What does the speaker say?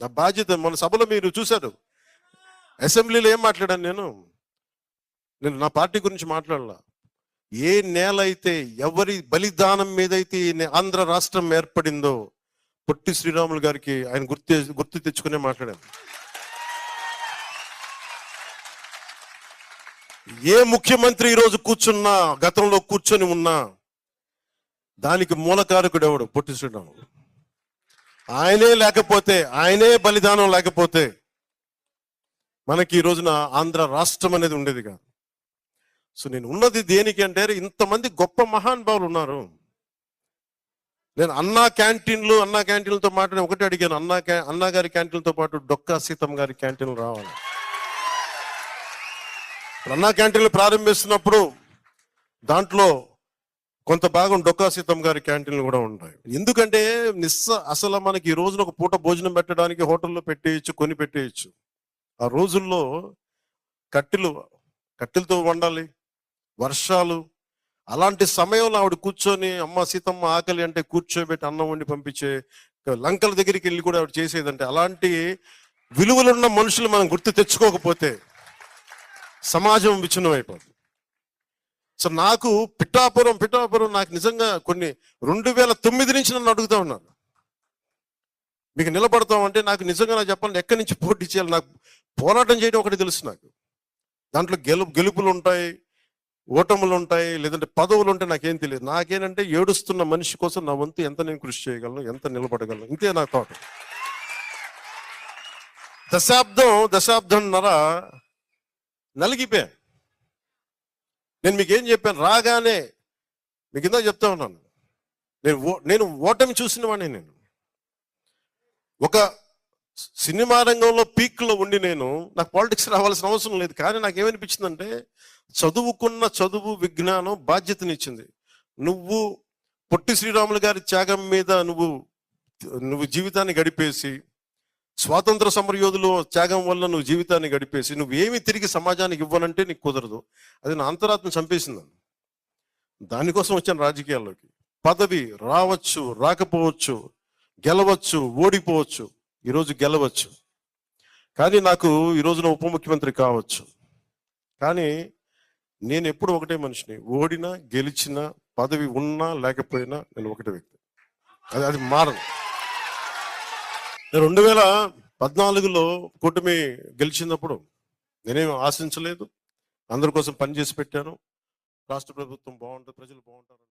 నా బాధ్యత మన సభలో మీరు చూశారు. అసెంబ్లీలో ఏం మాట్లాడాను నేను? నేను నా పార్టీ గురించి మాట్లాడలా. ఏ నేల అయితే ఎవరి బలిదానం మీదైతే ఆంధ్ర రాష్ట్రం ఏర్పడిందో పొట్టి శ్రీరాములు గారికి ఆయన గుర్తు గుర్తు తెచ్చుకునే మాట్లాడాను. ఏ ముఖ్యమంత్రి ఈరోజు కూర్చున్నా గతంలో కూర్చొని ఉన్నా దానికి మూలకారకుడు ఎవడు? పొట్టి శ్రీరాములు. ఆయనే లేకపోతే ఆయనే బలిదానం లేకపోతే మనకి ఈ రోజున ఆంధ్ర రాష్ట్రం అనేది ఉండేది కాదు. సో నేను ఉన్నది దేనికి అంటే ఇంతమంది గొప్ప మహానుభావులు ఉన్నారు. నేను అన్నా క్యాంటీన్లు అన్నా క్యాంటీన్లతో మాట్లాడి ఒకటి అడిగాను అన్నా క్యా అన్నా గారి క్యాంటీన్లతో పాటు డొక్కా సీతమ్మ గారి క్యాంటీన్లు రావాలి అన్నా క్యాంటీన్లు ప్రారంభిస్తున్నప్పుడు దాంట్లో కొంత భాగం డొక్కా సీతమ్మ గారి క్యాంటీన్లు కూడా ఉంటాయి. ఎందుకంటే నిస్స అసలు మనకి ఈ రోజున ఒక పూట భోజనం పెట్టడానికి హోటల్లో పెట్టేయచ్చు కొని పెట్టేయచ్చు. ఆ రోజుల్లో కట్టెలు కట్టెలతో వండాలి వర్షాలు అలాంటి సమయంలో ఆవిడ కూర్చొని అమ్మ సీతమ్మ ఆకలి అంటే కూర్చోబెట్టి అన్నం వండి పంపించే లంకల దగ్గరికి వెళ్ళి కూడా ఆవిడ చేసేదంటే అలాంటి విలువలున్న మనుషులు మనం గుర్తు తెచ్చుకోకపోతే సమాజం విచ్ఛిన్నం అయిపోతుంది సో నాకు పిఠాపురం పిఠాపురం నాకు నిజంగా కొన్ని రెండు వేల తొమ్మిది నుంచి నన్ను అడుగుతా ఉన్నాను మీకు నిలబడతాం అంటే నాకు నిజంగా నాకు చెప్పండి ఎక్కడి నుంచి పోటీ చేయాలి? నాకు పోరాటం చేయడం ఒకటి తెలుసు నాకు. దాంట్లో గెలు గెలుపులు ఉంటాయి ఓటములు ఉంటాయి లేదంటే పదవులు ఉంటాయి నాకేం తెలియదు. నాకేనంటే ఏడుస్తున్న మనిషి కోసం నా వంతు ఎంత నేను కృషి చేయగలను ఎంత నిలబడగలను? ఇంతే నా థాట్ దశాబ్దం దశాబ్దంన్నర నలిగిపోయా నేను మీకు ఏం చెప్పాను? రాగానే మీకు ఇందా చెప్తా ఉన్నాను. నేను ఓ- నేను ఓటమి చూసిన వాడిని నేను. ఒక సినిమా రంగంలో పీక్లో ఉండి నేను నాకు పాలిటిక్స్ రావాల్సిన అవసరం లేదు కానీ నాకు ఏమనిపించిందంటే చదువుకున్న చదువు విజ్ఞానం బాధ్యతనిచ్చింది. నువ్వు పొట్టి శ్రీరాములు గారి త్యాగం మీద నువ్వు నువ్వు జీవితాన్ని గడిపేసి స్వాతంత్ర సమరయోధులు త్యాగం వల్ల నువ్వు జీవితాన్ని గడిపేసి నువ్వు ఏమి తిరిగి సమాజానికి ఇవ్వాలంటే నీకు కుదరదు. అది నా అంతరాత్మ చంపేసింది దానికోసం వచ్చాను రాజకీయాల్లోకి. పదవి రావచ్చు రాకపోవచ్చు గెలవచ్చు ఓడిపోవచ్చు ఈరోజు గెలవచ్చు. కానీ నాకు ఈ రోజున ఉప ముఖ్యమంత్రి కావచ్చు. కానీ నేను ఎప్పుడు ఒకటే మనిషిని. ఓడినా గెలిచినా పదవి ఉన్నా లేకపోయినా నేను ఒకటే వ్యక్తి. అది అది మారదు. రెండు వేల పద్నాలుగులో కూటమి గెలిచినప్పుడు నేనేం ఆశించలేదు. అందరి కోసం పనిచేసి పెట్టాను. రాష్ట్ర ప్రభుత్వం బాగుంటుంది ప్రజలు బాగుంటారు